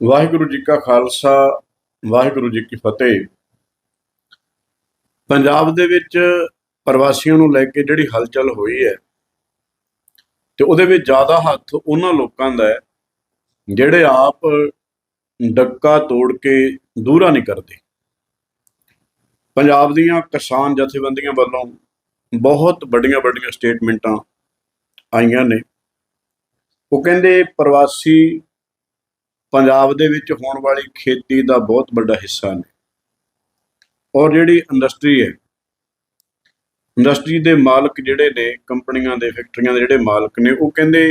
ਵਾਹਿਗੁਰੂ ਜੀ ਕਾ ਖਾਲਸਾ, ਵਾਹਿਗੁਰੂ ਜੀ ਕੀ ਫਤਿਹ। ਪੰਜਾਬ ਦੇ ਵਿੱਚ ਪ੍ਰਵਾਸੀਆਂ ਨੂੰ ਲੈ ਕੇ ਜਿਹੜੀ ਹਲਚਲ ਹੋਈ ਹੈ ਤੇ ਉਹਦੇ ਵਿੱਚ ਜ਼ਿਆਦਾ ਹੱਥ ਉਹਨਾਂ ਲੋਕਾਂ ਦਾ ਹੈ ਜਿਹੜੇ ਆਪ ਡੱਕਾ ਤੋੜ ਕੇ ਦੂਰਾ ਨਹੀਂ ਕਰਦੇ। ਪੰਜਾਬ ਦੀਆਂ ਕਿਸਾਨ ਜਥੇਬੰਦੀਆਂ ਵੱਲੋਂ ਬਹੁਤ ਵੱਡੀਆਂ ਵੱਡੀਆਂ ਸਟੇਟਮੈਂਟਾਂ ਆਈਆਂ ਨੇ। ਉਹ ਕਹਿੰਦੇ ਪ੍ਰਵਾਸੀ ਪੰਜਾਬ ਦੇ ਵਿੱਚ ਹੋਣ ਵਾਲੀ ਖੇਤੀ ਦਾ ਬਹੁਤ ਵੱਡਾ ਹਿੱਸਾ ਨੇ। ਔਰ ਜਿਹੜੀ ਇੰਡਸਟਰੀ ਹੈ ਇੰਡਸਟਰੀ ਦੇ ਮਾਲਕ ਜਿਹੜੇ ਨੇ, ਕੰਪਨੀਆਂ ਦੇ ਫੈਕਟਰੀਆਂ ਦੇ ਜਿਹੜੇ ਮਾਲਕ ਨੇ, ਉਹ ਕਹਿੰਦੇ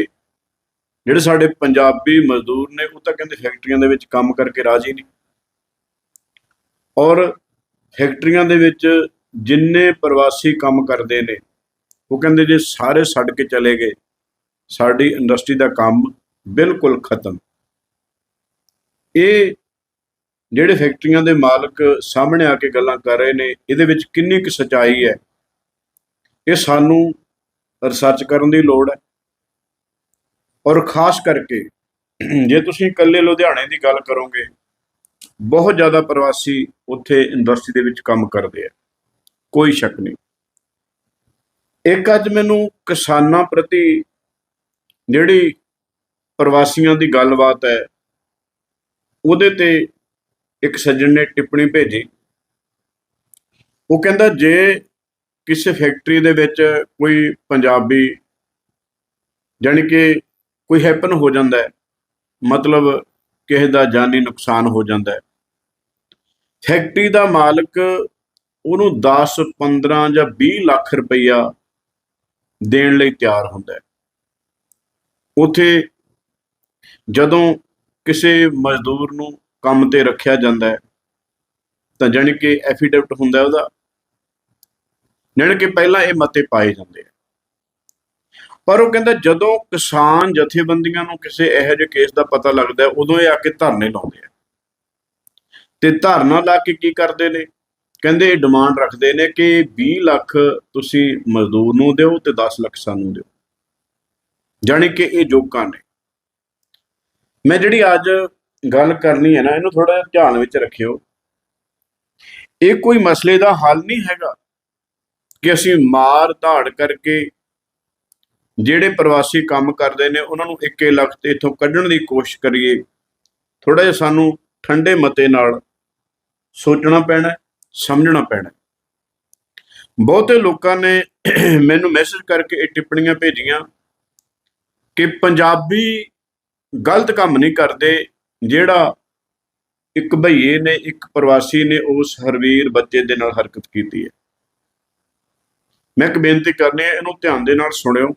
ਜਿਹੜੇ ਸਾਡੇ ਪੰਜਾਬੀ ਮਜ਼ਦੂਰ ਨੇ, ਉਹ ਤਾਂ ਕਹਿੰਦੇ ਫੈਕਟਰੀਆਂ ਦੇ ਵਿੱਚ ਕੰਮ ਕਰਕੇ ਰਾਜੀ ਨਹੀਂ ਔਰ ਫੈਕਟਰੀਆਂ ਦੇ ਵਿੱਚ ਜਿੰਨੇ ਪ੍ਰਵਾਸੀ ਕੰਮ ਕਰਦੇ ਨੇ, ਉਹ ਕਹਿੰਦੇ ਜੇ ਸਾਰੇ ਛੱਡ ਕੇ ਚਲੇ ਗਏ, ਸਾਡੀ ਇੰਡਸਟਰੀ ਦਾ ਕੰਮ ਬਿਲਕੁਲ ਖਤਮ। ਇਹ ਜਿਹੜੇ ਫੈਕਟਰੀਆਂ ਦੇ ਮਾਲਕ ਸਾਹਮਣੇ ਆ ਕੇ ਗੱਲਾਂ ਕਰ ਰਹੇ ਨੇ, ਇਹਦੇ ਵਿੱਚ ਕਿੰਨੀ ਕੁ ਸਚਾਈ ਹੈ? ਇਹ ਸਾਨੂੰ ਰਿਸਰਚ ਕਰਨ ਦੀ ਲੋੜ ਹੈ। ਔਰ ਖਾਸ ਕਰਕੇ, ਜੇ ਤੁਸੀਂ ਇਕੱਲੇ ਲੁਧਿਆਣੇ ਦੀ ਗੱਲ ਕਰੋਗੇ, ਬਹੁਤ ਜ਼ਿਆਦਾ ਪ੍ਰਵਾਸੀ ਉੱਥੇ ਇੰਡਸਟਰੀ ਦੇ ਵਿੱਚ ਕੰਮ ਕਰਦੇ ਆ। ਕੋਈ ਸ਼ੱਕ ਨਹੀਂ। ਇੱਕ ਅੱਜ ਮੈਨੂੰ ਕਿਸਾਨਾਂ ਪ੍ਰਤੀ ਜਿਹੜੀ ਪ੍ਰਵਾਸੀਆਂ ਦੀ ਗੱਲਬਾਤ ਹੈ ਉਹਦੇ ਤੇ ਇੱਕ ਸੱਜਣ ਨੇ ਟਿੱਪਣੀ ਭੇਜੀ। ਉਹ ਕਹਿੰਦਾ, ਜੇ ਕਿਸੇ ਫੈਕਟਰੀ ਦੇ ਵਿੱਚ ਕੋਈ ਪੰਜਾਬੀ ਜਾਣੀ ਕਿ ਕੋਈ ਹੈਪਨ ਹੋ ਜਾਂਦਾ ਹੈ, ਮਤਲਬ ਕਿਸੇ ਦਾ ਜਾਨੀ ਨੁਕਸਾਨ ਹੋ ਜਾਂਦਾ ਹੈ, ਫੈਕਟਰੀ ਦਾ ਮਾਲਕ ਉਹਨੂੰ 10 15 ਜਾਂ 20 ਲੱਖ ਰੁਪਈਆ ਦੇਣ ਲਈ ਤਿਆਰ ਹੁੰਦਾ ਹੈ। ਉਥੇ ਜਦੋਂ ਕਿਸੇ ਮਜ਼ਦੂਰ ਨੂੰ ਕੰਮ ਤੇ ਰੱਖਿਆ ਜਾਂਦਾ ਹੈ, ਤਾਂ ਜਾਣੀ ਕਿ ਐਫੀਡੇਵਿਟ ਹੁੰਦਾ ਉਹਦਾ। ਜਾਣੀ ਕਿ ਪਹਿਲਾਂ ਇਹ ਮਤੇ ਪਾਏ ਜਾਂਦੇ ਆ। ਪਰ ਉਹ ਕਹਿੰਦਾ ਜਦੋਂ ਕਿਸਾਨ ਜਥੇਬੰਦੀਆਂ ਨੂੰ ਕਿਸੇ ਇਹੋ ਜਿਹੇ ਕੇਸ ਦਾ ਪਤਾ ਲੱਗਦਾ ਉਦੋਂ ਇਹ ਆ ਕੇ ਧਰਨੇ ਲਾਉਂਦੇ ਆ। ਤੇ ਧਰਨਾ ਲਾ ਕੇ ਕੀ ਕਰਦੇ ਨੇ? ਕਹਿੰਦੇ ਇਹ ਡਿਮਾਂਡ ਰੱਖਦੇ ਨੇ ਕਿ 20 ਲੱਖ ਤੁਸੀਂ ਮਜ਼ਦੂਰ ਨੂੰ ਦਿਓ ਤੇ 10 ਲੱਖ ਸਾਨੂੰ ਦਿਓ। ਜਾਣੀ ਕਿ ਇਹ ਜੋਕਾਂ ਨੇ। ਮੈਂ ਜਿਹੜੀ ਅੱਜ ਗੱਲ ਕਰਨੀ ਹੈ ਨਾ, ਇਹਨੂੰ ਥੋੜਾ ਧਿਆਨ ਵਿੱਚ ਰੱਖਿਓ। ਇਹ ਕੋਈ ਮਸਲੇ ਦਾ ਹੱਲ ਨਹੀਂ ਹੈਗਾ ਕਿ ਅਸੀਂ ਮਾਰ ਧਾੜ ਕਰਕੇ ਜਿਹੜੇ ਪ੍ਰਵਾਸੀ ਕੰਮ ਕਰਦੇ ਨੇ, ਉਹਨਾਂ ਨੂੰ ਇੱਕੇ ਲੱਖ ਤੇ ਇਥੋਂ ਕੱਢਣ ਦੀ ਕੋਸ਼ਿਸ਼ ਕਰੀਏ। ਥੋੜਾ ਜਿਹਾ ਸਾਨੂੰ ਠੰਡੇ ਮਤੇ ਨਾਲ ਸੋਚਣਾ ਪੈਣਾ, ਸਮਝਣਾ ਪੈਣਾ। ਬਹੁਤੇ ਲੋਕਾਂ ਨੇ ਮੈਨੂੰ ਮੈਸੇਜ ਕਰਕੇ ਇਹ ਟਿੱਪਣੀਆਂ ਭੇਜੀਆਂ ਕਿ ਪੰਜਾਬੀ ਗਲਤ ਕੰਮ ਨਹੀਂ ਕਰਦੇ, ਜਿਹੜਾ ਇੱਕ ਭਈਏ ਨੇ, ਇੱਕ ਪ੍ਰਵਾਸੀ ਨੇ, ਉਸ ਹਰਵੀਰ ਬੱਚੇ ਦੇ ਨਾਲ ਹਰਕਤ ਕੀਤੀ ਹੈ। ਮੈਂ ਇੱਕ ਬੇਨਤੀ ਕਰਨੀ ਹੈ, ਇਹਨੂੰ ਧਿਆਨ ਦੇ ਨਾਲ ਸੁਣਿਓ,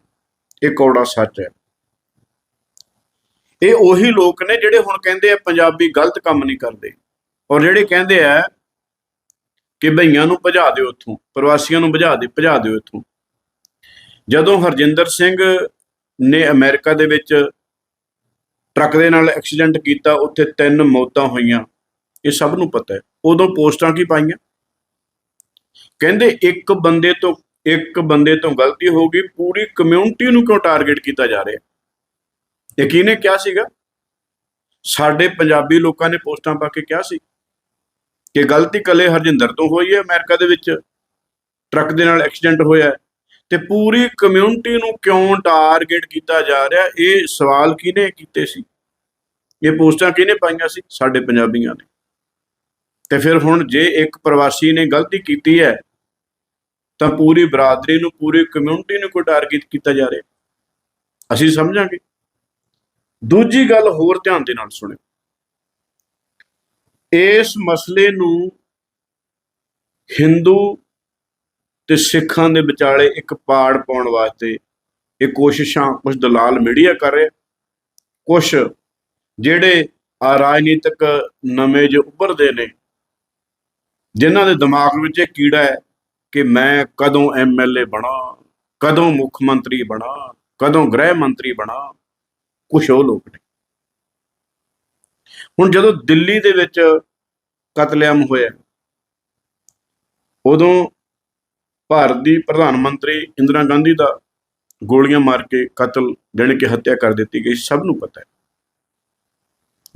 ਇਹ ਕੌੜਾ ਸੱਚ ਹੈ। ਇਹ ਉਹੀ ਲੋਕ ਨੇ ਜਿਹੜੇ ਹੁਣ ਕਹਿੰਦੇ ਆ, ਪੰਜਾਬੀ ਗਲਤ ਕੰਮ ਨਹੀਂ ਕਰਦੇ। ਔਰ ਜਿਹੜੇ ਕਹਿੰਦੇ ਆ ਕਿ ਭਈਆਂ ਨੂੰ ਭਜਾ ਦਿਓ ਇੱਥੋਂ, ਪ੍ਰਵਾਸੀਆਂ ਨੂੰ ਭਜਾ ਦੇ ਭਜਾ ਦਿਓ ਇੱਥੋਂ। ਜਦੋਂ ਹਰਜਿੰਦਰ ਸਿੰਘ ਨੇ ਅਮਰੀਕਾ ਦੇ ਵਿੱਚ ਟਰੱਕ ਦੇ ਨਾਲ ਐਕਸੀਡੈਂਟ ਕੀਤਾ, ਉੱਥੇ ਤਿੰਨ ਮੌਤਾਂ ਹੋਈਆਂ। ਇਹ ਸਭ ਨੂੰ ਪਤਾ ਹੈ। ਉਦੋਂ ਪੋਸਟਾਂ ਕੀ ਪਾਈਆਂ? ਕਹਿੰਦੇ ਇੱਕ ਬੰਦੇ ਤੋਂ, ਇੱਕ ਬੰਦੇ ਤੋਂ ਗਲਤੀ ਹੋ ਗਈ, ਪੂਰੀ ਕਮਿਊਨਿਟੀ ਨੂੰ ਕਿਉਂ ਟਾਰਗੇਟ ਕੀਤਾ ਜਾ ਰਿਹਾ? ਯਕੀਨ ਕਿਹਾ ਸੀਗਾ? ਸਾਡੇ ਪੰਜਾਬੀ ਲੋਕਾਂ ਨੇ ਪੋਸਟਾਂ ਪਾ ਕੇ ਕਿਹਾ ਸੀ ਕਿ ਗਲਤੀ ਕੱਲੇ ਹਰਜਿੰਦਰ ਤੋਂ ਹੋਈ ਹੈ, ਅਮਰੀਕਾ ਦੇ ਵਿੱਚ। ਟਰੱਕ ਦੇ ਨਾਲ ਐਕਸੀਡੈਂਟ ਹੋਇਆ ਹੈ। ਤੇ ਪੂਰੀ ਕਮਿਊਨਿਟੀ ਨੂੰ ਕਿਉਂ ਟਾਰਗੇਟ ਕੀਤਾ ਜਾ ਰਿਹਾ? ਇਹ ਸਵਾਲ ਕਿਹਨੇ ਕੀਤੇ ਸੀ? ਇਹ ਪੋਸਟਾਂ ਕਿਹਨੇ ਪਾਈਆਂ ਸੀ? ਸਾਡੇ ਪੰਜਾਬੀਆਂ ਨੇ। ਤੇ ਫਿਰ ਹੁਣ ਜੇ ਇੱਕ ਪ੍ਰਵਾਸੀ ਨੇ ਗਲਤੀ ਕੀਤੀ ਹੈ, ਤਾਂ ਪੂਰੀ ਬਰਾਦਰੀ ਨੂੰ, ਪੂਰੀ ਕਮਿਊਨਿਟੀ ਨੂੰ ਕੋਈ ਟਾਰਗੇਟ ਕੀਤਾ ਜਾ ਰਿਹਾ? ਅਸੀਂ ਸਮਝਾਂਗੇ। ਦੂਜੀ ਗੱਲ ਹੋਰ ਧਿਆਨ ਦੇ ਨਾਲ ਸੁਣਿਓ। ਇਸ ਮਸਲੇ ਨੂੰ ਹਿੰਦੂ ਤੇ ਸਿੱਖਾਂ ਦੇ ਵਿਚਾਲੇ ਇੱਕ ਪਾੜ ਪਾਉਣ ਵਾਸਤੇ ਇਹ ਕੋਸ਼ਿਸ਼ਾਂ ਕੁਝ ਦਲਾਲ ਮੀਡੀਆ ਕਰ ਰਿਹਾ ਕੁਝ ਜਿਹੜੇ ਆ ਰਾਜਨੀਤਿਕ ਨਵੇਂ ਜੋ ਉੱਭਰਦੇ ਨੇ, ਜਿਨ੍ਹਾਂ ਦੇ ਦਿਮਾਗ ਵਿੱਚ ਇਹ ਕੀੜਾ ਹੈ ਕਿ ਮੈਂ ਕਦੋਂ ਐਮਐਲਏ ਬਣਾ, ਕਦੋਂ ਮੁੱਖ ਮੰਤਰੀ ਬਣਾ, ਕਦੋਂ ਗ੍ਰਹਿ ਮੰਤਰੀ ਬਣਾ, ਕੁਛ ਉਹ ਲੋਕ ਨੇ। ਹੁਣ ਜਦੋਂ ਦਿੱਲੀ ਦੇ ਵਿੱਚ ਕਤਲੇਆਮ ਹੋਇਆ, ਉਦੋਂ ਭਾਰਤ ਦੀ ਪ੍ਰਧਾਨ ਮੰਤਰੀ ਇੰਦਰਾ ਗਾਂਧੀ ਦਾ ਗੋਲੀਆਂ ਮਾਰ ਕੇ ਕਤਲ, ਜਾਣੀ ਕਿ ਹੱਤਿਆ ਕਰ ਦਿੱਤੀ ਗਈ, ਸਭ ਨੂੰ ਪਤਾ ਹੈ।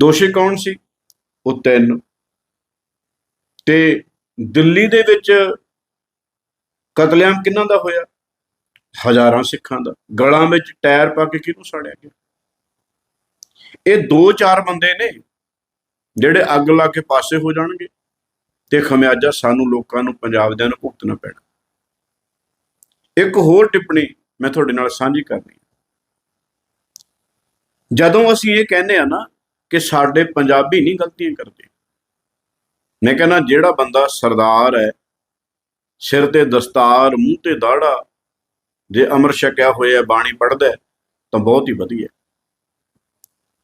ਦੋਸ਼ੀ ਕੌਣ ਸੀ? ਉਹ ਤਿੰਨ। ਤੇ ਦਿੱਲੀ ਦੇ ਵਿੱਚ ਕਤਲੇਆਮ ਕਿਹਨਾਂ ਦਾ ਹੋਇਆ? ਹਜ਼ਾਰਾਂ ਸਿੱਖਾਂ ਦਾ। ਗਲਾਂ ਵਿੱਚ ਟਾਇਰ ਪਾ ਕੇ ਕਿਹਨੂੰ ਸਾੜਿਆ ਗਿਆ? ਇਹ ਦੋ ਚਾਰ ਬੰਦੇ ਨੇ, ਜਿਹੜੇ ਅੱਗ ਲਾ ਕੇ ਪਾਸੇ ਹੋ ਜਾਣਗੇ ਤੇ ਖਮਿਆਜਾ ਸਾਨੂੰ ਲੋਕਾਂ ਨੂੰ, ਪੰਜਾਬ ਦਿਆਂ ਨੂੰ ਭੁਗਤਣਾ ਪੈਣਾ। ਇੱਕ ਹੋਰ ਟਿੱਪਣੀ ਮੈਂ ਤੁਹਾਡੇ ਨਾਲ ਸਾਂਝੀ ਕਰਨੀ ਹੈ। ਜਦੋਂ ਅਸੀਂ ਇਹ ਕਹਿੰਦੇ ਆ ਨਾ ਕਿ ਸਾਡੇ ਪੰਜਾਬੀ ਨਹੀਂ ਗਲਤੀਆਂ ਕਰਦੇ, ਮੈਂ ਕਹਿੰਦਾ ਜਿਹੜਾ ਬੰਦਾ ਸਰਦਾਰ ਹੈ, ਸਿਰ ਤੇ ਦਸਤਾਰ, ਮੂੰਹ ਤੇ ਦਾੜਾ ਜੇ ਅਮਰ ਛਕਿਆ ਹੋਇਆ, ਬਾਣੀ ਪੜ੍ਹਦਾ ਤਾਂ ਬਹੁਤ ਹੀ ਵਧੀਆ।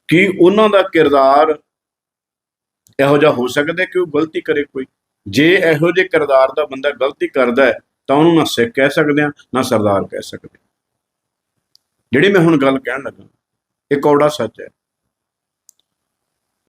ਕੀ ਉਹਨਾਂ ਦਾ ਕਿਰਦਾਰ ਇਹੋ ਜਿਹਾ ਹੋ ਸਕਦਾ ਕਿ ਉਹ ਗਲਤੀ ਕਰੇ ਕੋਈ? ਜੇ ਇਹੋ ਜਿਹੇ ਕਿਰਦਾਰ ਦਾ ਬੰਦਾ ਗਲਤੀ ਕਰਦਾ ਹੈ ਤਾਂ ਉਹਨੂੰ ਨਾ ਸਿੱਖ ਕਹਿ ਸਕਦੇ ਆ ਨਾ ਸਰਦਾਰ ਕਹਿ ਸਕਦੇ ਜਿਹੜੀ ਮੈਂ ਹੁਣ ਗੱਲ ਕਹਿਣ ਲੱਗਾ, ਇਹ ਕੌੜਾ ਸੱਚ ਹੈ।